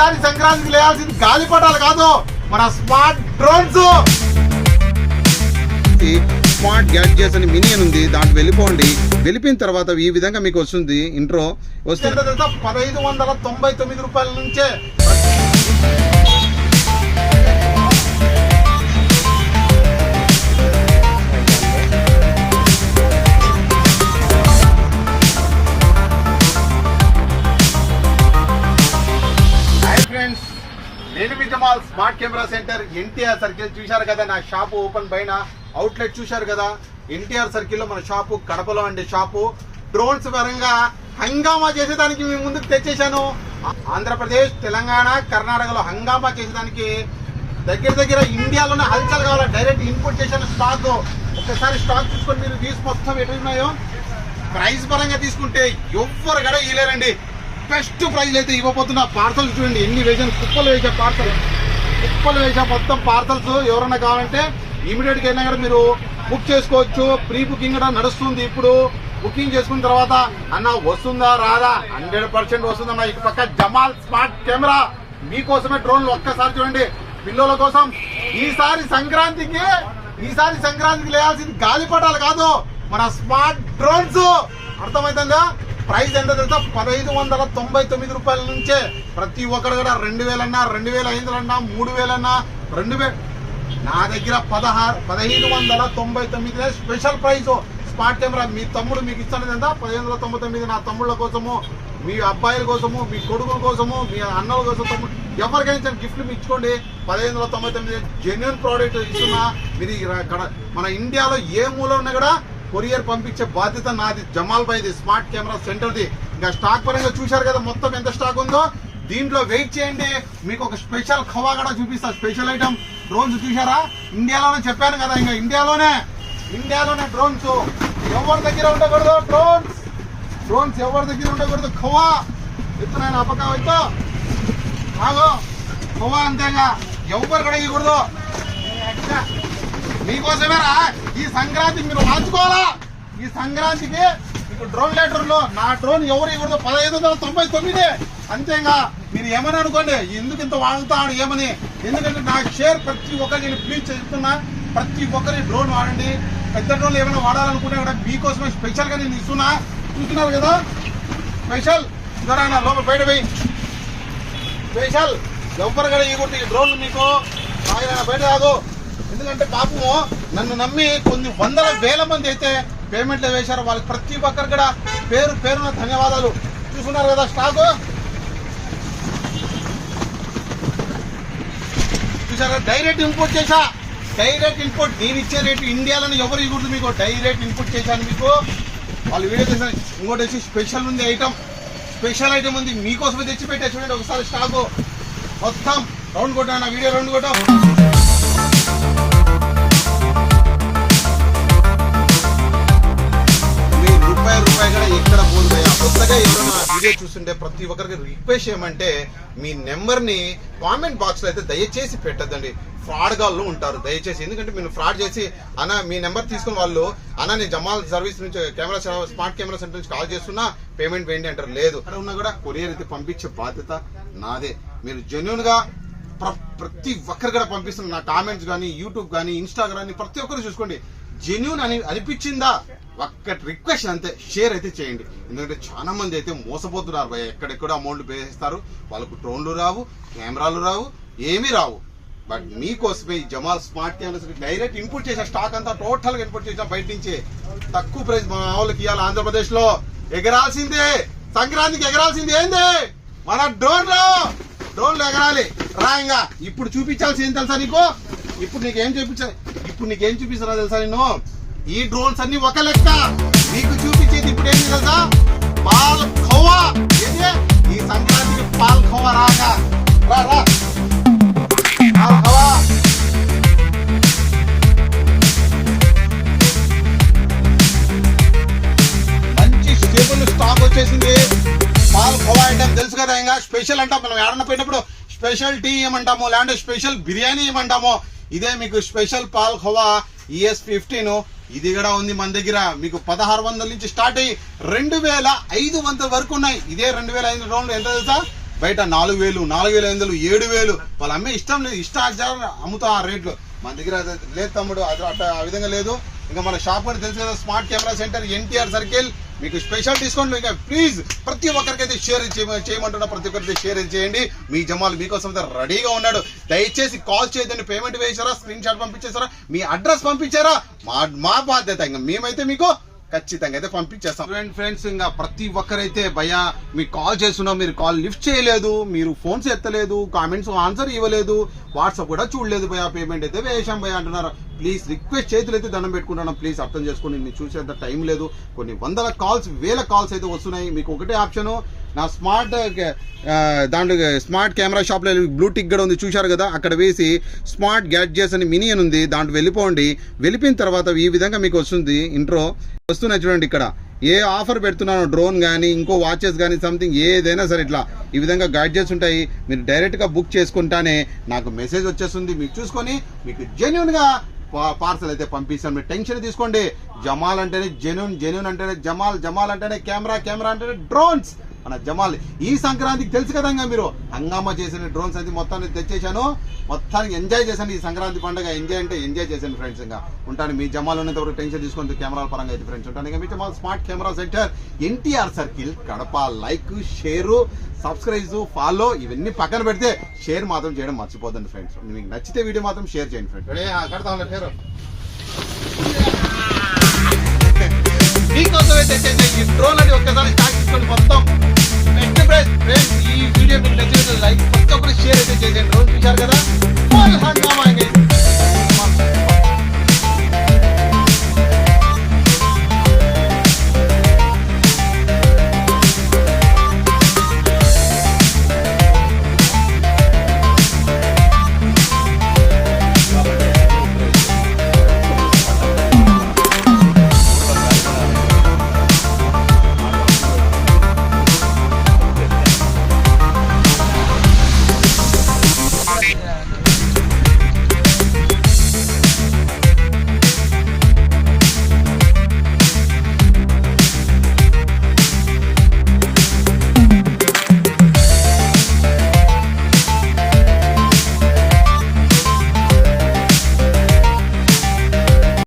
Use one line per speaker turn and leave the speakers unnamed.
ఈసారి సంక్రాంతికి లేయాల్సింది గాలిపటాలు కాదు మన స్మార్ట్ డ్రోన్స్.
స్మార్ట్ గ్యాడ్జెట్స్ అని మినీ అని ఉంది దాంట్లో వెళ్ళిపోండి. వెళ్ళిపోయిన తర్వాత ఈ విధంగా మీకు వస్తుంది ఇంట్రో వస్తే
ఎంత తెలుసా? పదహైదు వందల తొంభై తొమ్మిది రూపాయల నుంచే. నేను smart camera centre NTR circle చూశారు కదా నా షాపు ఓపెన్ పైన అవుట్లెట్ చూశారు కదా ఎన్టీఆర్ సర్కిల్లో మన షాపు కడపలో అండి షాపు డ్రోన్స్ పరంగా హంగామా చేసేదానికి మీ ముందుకు తెచ్చేశాను. ఆంధ్రప్రదేశ్ తెలంగాణ కర్ణాటకలో హంగామా చేసేదానికి దగ్గర దగ్గర ఇండియాలోనే హల్చల్ కావాలి? డైరెక్ట్ ఇన్పుట్ చేసిన స్టాక్ ఒకసారి స్టాక్ తీసుకొని మీరు తీసి మొత్తం ఎటు ఉన్నాయో? ప్రైస్ పరంగా తీసుకుంటే ఎవ్వరు కూడా ఇవ్వలేరండి బెస్ట్ ప్రైస్ అయితే ఇవ్వబోతున్న పార్సల్ చూడండి ఎన్ని వేసాను కుప్పలు వేసే పార్సల్ కుప్పలు వేసాం మొత్తం పార్సల్స్ ఎవరైనా కావాలంటే ఇమీడియట్గా అయినా కూడా మీరు బుక్ చేసుకోవచ్చు. ప్రీ బుకింగ్ కూడా నడుస్తుంది ఇప్పుడు. బుకింగ్ చేసుకున్న తర్వాత అన్న వస్తుందా? రాదా? హండ్రెడ్ పర్సెంట్ వస్తుందన్న ఇటు పక్క జమాల్ స్మార్ట్ కెమెరా. మీకోసమే డ్రోన్లు ఒక్కసారి చూడండి. పిల్లల కోసం ఈసారి సంక్రాంతికి ఈసారి సంక్రాంతికి లేయాల్సింది గాలిపటాలు కాదు. మన స్మార్ట్ డ్రోన్స్. అర్థమవుతుందా ప్రైస్ ఎంత తెలుసా? పదహైదు వందల తొంభై తొమ్మిది రూపాయల నుంచే ప్రతి ఒక్కరు కూడా రెండు వేలన్నా రెండు వేల ఐదు అన్నా మూడు వేలన్నా రెండు వేల నా దగ్గర పదహారు పదహైదు వందల తొంభై తొమ్మిది స్పెషల్ ప్రైస్ స్మార్ట్ కెమెరా మీ తమ్ముడు మీకు ఇస్తున్నది ఎంత? పదిహేను వందల తొంభై తొమ్మిది నా తమ్ముళ్ళ కోసము మీ అబ్బాయిల కోసము మీ కొడుకుల కోసము మీ అన్నల కోసం తమ్ముడు ఎవరికైనా గిఫ్ట్లు ఇచ్చుకోండి. పదిహేను వందల తొంభై తొమ్మిది జెన్యున్ ప్రోడక్ట్ ఇస్తున్నా. మీరు ఇక్కడ మన ఇండియాలో ఏ మూల ఉన్నా కూడా కొరియర్ పంపించే బాధ్యత నాది. జమాల్ బైది స్మార్ట్ కెమెరా సెంటర్ది. ఇంకా స్టాక్ పరంగా చూశారు కదా మొత్తం ఎంత స్టాక్ ఉందో? దీంట్లో వెయిట్ చేయండి. మీకు ఒక స్పెషల్ ఖవా కూడా చూపిస్తా. Special item. డ్రోన్స్ చూసారా ఇండియాలోనే చెప్పాను కదా ఇంకా ఇండియాలోనే. ఇండియాలోనే డ్రోన్స్. ఎవరి దగ్గర ఉండకూడదు? డ్రోన్స్. డ్రోన్స్ ఎవరి దగ్గర ఉండకూడదు? ఖవా. ఎత్తున్నాయన అపకా అయితే ఆగో. ఖవా అంతేగా. ఎవరు కూడా ఇవ్వకూడదు మీకోసమేరా ఈ సంక్రాంతి మీరు మార్చుకోవాలా? ఈ సంక్రాంతికి మీకు డ్రోన్ లెటర్లో నా డ్రోన్ ఎవరు ఇవ్వదు పదహైదు వందల తొంభై తొమ్మిది. అంతేగా మీరు ఏమని అనుకోండి? ఎందుకు ఇంత వాడుతాడు ఏమని? ఎందుకంటే నా షేర్ ప్రతి ఒక్కరికి నేను ప్లీజ్ చెప్తున్నా ప్రతి ఒక్కరి డ్రోన్ వాడండి. పెద్ద డ్రోన్లు ఏమైనా వాడాలనుకున్నా కూడా మీకోసమే స్పెషల్గా నేను ఇస్తున్నా. చూస్తున్నారు కదా? స్పెషల్ ఇదరా లోపల బయట పోయి. స్పెషల్ ఎవరు కూడా ఈ డ్రోన్లు మీకు. బయట కాదు ఎందుకంటే పాపము నన్ను నమ్మి కొన్ని వందల వేల మంది అయితే పేమెంట్లు వేశారు వాళ్ళకి ప్రతి ఒక్కరు కూడా పేరు పేరున ధన్యవాదాలు. చూసుకున్నారు కదా స్టాక్? చూసారా? డైరెక్ట్ ఇంపోర్ట్ చేశా. డైరెక్ట్ ఇంపోర్ట్ నేను ఇచ్చే రేటు ఇండియాలో ఎవరు ఇవ్వదు మీకు. డైరెక్ట్ ఇంపోర్ట్ చేశాను మీకు. వాళ్ళు వీడియో చేశారు ఇంకోటి వచ్చి స్పెషల్ ఉంది ఐటమ్. స్పెషల్ ఐటమ్ ఉంది. మీకోసమే తెచ్చి పెట్టా చూడండి ఒకసారి స్టాక్. మొత్తం రౌండ్ కొట్టాను. నా వీడియో రౌండ్ కొట్టాం కొత్తగా వీడియో చూస్తుంటే ప్రతి ఒక్కరికి రిక్వెస్ట్ ఏమంటే మీ నెంబర్ని కామెంట్ బాక్స్లో అయితే దయచేసి పెట్టద్దండి. ఫ్రాడ్ గాళ్ళు ఉంటారు దయచేసి. ఎందుకంటే మీరు ఫ్రాడ్ చేసి అన్న మీ నెంబర్ తీసుకుని వాళ్ళు అన్న నేను జమాల్ సర్వీస్ నుంచి కెమెరా స్మార్ట్ కెమెరా సెంటర్ నుంచి కాల్ చేస్తున్నా పేమెంట్ వేయండి అంటారు. లేదు. అక్కడ ఉన్నా కూడా కొరియర్ అయితే పంపించే బాధ్యత నాదే. మీరు జెన్యున్గా ప్ర- ప్రతి ఒక్కరు కూడా పంపిస్తున్నారు నా కామెంట్స్ కానీ యూట్యూబ్ కానీ ఇన్స్టాగ్రామ్ కానీ ప్రతి ఒక్కరు చూసుకోండి. జెన్యున్ అని అనిపించిందా? ఒక్కటి రిక్వెస్ట్ అంతే. షేర్ అయితే చేయండి. ఎందుకంటే చాలా మంది అయితే మోసపోతున్నారు. భయ ఎక్కడెక్కడ అమౌంట్ పే చేస్తారు వాళ్ళకు డ్రోన్లు రావు కెమెరాలు రావు ఏమీ రావు. బట్ మీకోసమే ఈ Jamal smart cameras direct input చేసిన స్టాక్ అంతా టోటల్గా ఇన్పుట్ చేసా బయట నుంచి. తక్కువ ప్రైస్ మా వాళ్ళకి ఇవ్వాలి ఆంధ్రప్రదేశ్లో ఎగరాల్సిందే. సంక్రాంతికి ఎగరాల్సింది ఏంది? మన డ్రోన్ డ్రోన్లు ఎగరాలి. రాయంగా. ఇప్పుడు చూపించాల్సి ఏం తెలుసా నీకు? ఇప్పుడు నీకేం చూపించాలి ఇప్పుడు నీకేం చూపిస్తారా తెలుసా నేను ఈ డ్రోన్స్ అన్ని ఒక లెక్క. మీకు చూపించేది ఇప్పుడు ఏంటి కదా పాల్ ఖోవా. ఈ సంక్రాంతికి పాల్ ఖోవా రాగా. రా రా. పాల్ ఖోవా. మంచి స్టేబుల్ స్టాక్ వచ్చేసింది. పాల్ ఖోవా ఐటమ్ తెలుసు కదా ఇంకా? స్పెషల్ అంటాం. మనం ఏడన్నా పోయినప్పుడు స్పెషల్ టీ ఏమంటాము లేదంటే స్పెషల్ బిర్యానీ ఏమంటాము ఇదే మీకు స్పెషల్ పాల్ ఖోవా ఈఎస్ ఫిఫ్టీన్ ఇది కూడా ఉంది మన దగ్గర. మీకు పదహారు వందల నుంచి స్టార్ట్ అయ్యి రెండు వేల ఐదు వందల వరకు ఉన్నాయి. ఇదే రెండు వేల ఐదు రౌండ్లు ఎంత తెలుసా? బయట నాలుగు వేలు నాలుగు వేల ఐదు వందలు ఏడు వేలు. వాళ్ళు అమ్మే ఇష్టం లేదు. ఇష్ట అమ్ముతాం ఆ రేట్లు. మన దగ్గర లేదు తమ్ముడు. అది అట్ట ఆ విధంగా లేదు. ఇంకా మన షాప్ అని తెలుసు కదా smart camera centre NTR circle మీకు స్పెషల్ డిస్కౌంట్ ఇంకా ప్లీజ్ ప్రతి ఒక్కరికైతే షేర్ చేయమంటున్నా ప్రతి ఒక్కరికి షేర్ చేయండి. మీ జమాలు మీకోసం అయితే రెడీగా ఉన్నాడు. దయచేసి కాల్ చేయదండి పేమెంట్ వేసారా స్క్రీన్ షాట్ పంపించేసారా మీ అడ్రస్ పంపించారా? మా మా బాధ్యత ఇంకా. మేమైతే మీకు ఖచ్చితంగా అయితే పంపించేస్తాం. ఫ్రెండ్ ఫ్రెండ్స్ ఇంకా ప్రతి ఒక్కరైతే భయ మీకు కాల్ చేస్తున్నాం. మీరు కాల్ లిఫ్ట్ చేయలేదు. మీరు ఫోన్స్ ఎత్తలేదు. కామెంట్స్ ఆన్సర్ ఇవ్వలేదు. వాట్సాప్ కూడా చూడలేదు భయ పేమెంట్ అయితే వేసాం భయ అంటున్నారు. ప్లీజ్ రిక్వెస్ట్ చేతులు అయితే దండం పెట్టుకుంటున్నాం ప్లీజ్ అర్థం చేసుకోండి నేను చూసేంత టైం లేదు. కొన్ని వందల కాల్స్ వేల కాల్స్ అయితే వస్తున్నాయి. మీకు ఒకటే ఆప్షన్. నా స్మార్ట్ దాని దాంట్లో స్మార్ట్ కెమెరా షాప్లో బ్లూటిక్ కూడా ఉంది. చూశారు కదా? అక్కడ వేసి స్మార్ట్ గ్యాడ్జెట్స్ అని మినియన్ ఉంది. దాంట్లో వెళ్ళిపోండి. వెళ్ళిపోయిన తర్వాత ఈ విధంగా మీకు వస్తుంది. ఇంట్రో వస్తున్నాయి చూడండి ఇక్కడ. ఏ ఆఫర్ పెడుతున్నానో డ్రోన్ కానీ ఇంకో వాచెస్ కానీ సంథింగ్ ఏదైనా సరే ఇట్లా ఈ విధంగా గ్యాడ్జెట్స్ ఉంటాయి మీరు డైరెక్ట్గా బుక్ చేసుకుంటానే నాకు మెసేజ్ వచ్చేస్తుంది. మీకు చూసుకొని మీకు జెన్యున్గా పార్సల్ అయితే పంపిస్తాను. మీరు టెన్షన్ తీసుకోండి. జమాల్ అంటేనే జెన్యున్ జెన్యున్ అంటేనే జమాల్ జమాల్ అంటేనే కెమెరా కెమెరా అంటేనే డ్రోన్స్ మన జమాల్. ఈ సంక్రాంతికి తెలుసు కదా మీరు? హంగామా చేసిన డ్రోన్స్ అయితే మొత్తాన్ని తెచ్చేశాను. మొత్తానికి ఎంజాయ్ చేశాను ఈ సంక్రాంతి పండుగ. ఎంజాయ్ అంటే ఎంజాయ్ చేశాను ఫ్రెండ్స్ ఇంకా. ఉంటాను. మీ జమాల్ ఉన్నంత వరకు టెన్షన్ తీసుకుంటే కెమెరాల పరంగా అయితే ఫ్రెండ్స్ ఉంటాను. ఇంకా మీ Jamal smart camera centre NTR circle Kadapa like share subscribe follow ఇవన్నీ పక్కన పెడితే షేర్ మాత్రం చేయడం మర్చిపోదండి ఫ్రెండ్స్. మీకు నచ్చితే వీడియో మాత్రం షేర్ చేయండి ఫ్రెండ్స్. కడతా మీకోసమే తెచ్చేసి ఈ డ్రోన్ అని ఒక్కసారి చేసుకొని మొత్తం నెక్స్ట్ ప్రైజ్ ఫ్రెండ్స్ ఈ వీడియో మీకు నచ్చినట్లయితే లైక్ ప్రతి ఒక్కరు షేర్ అయితే చేసేయండి. రోజు చూశారు కదా?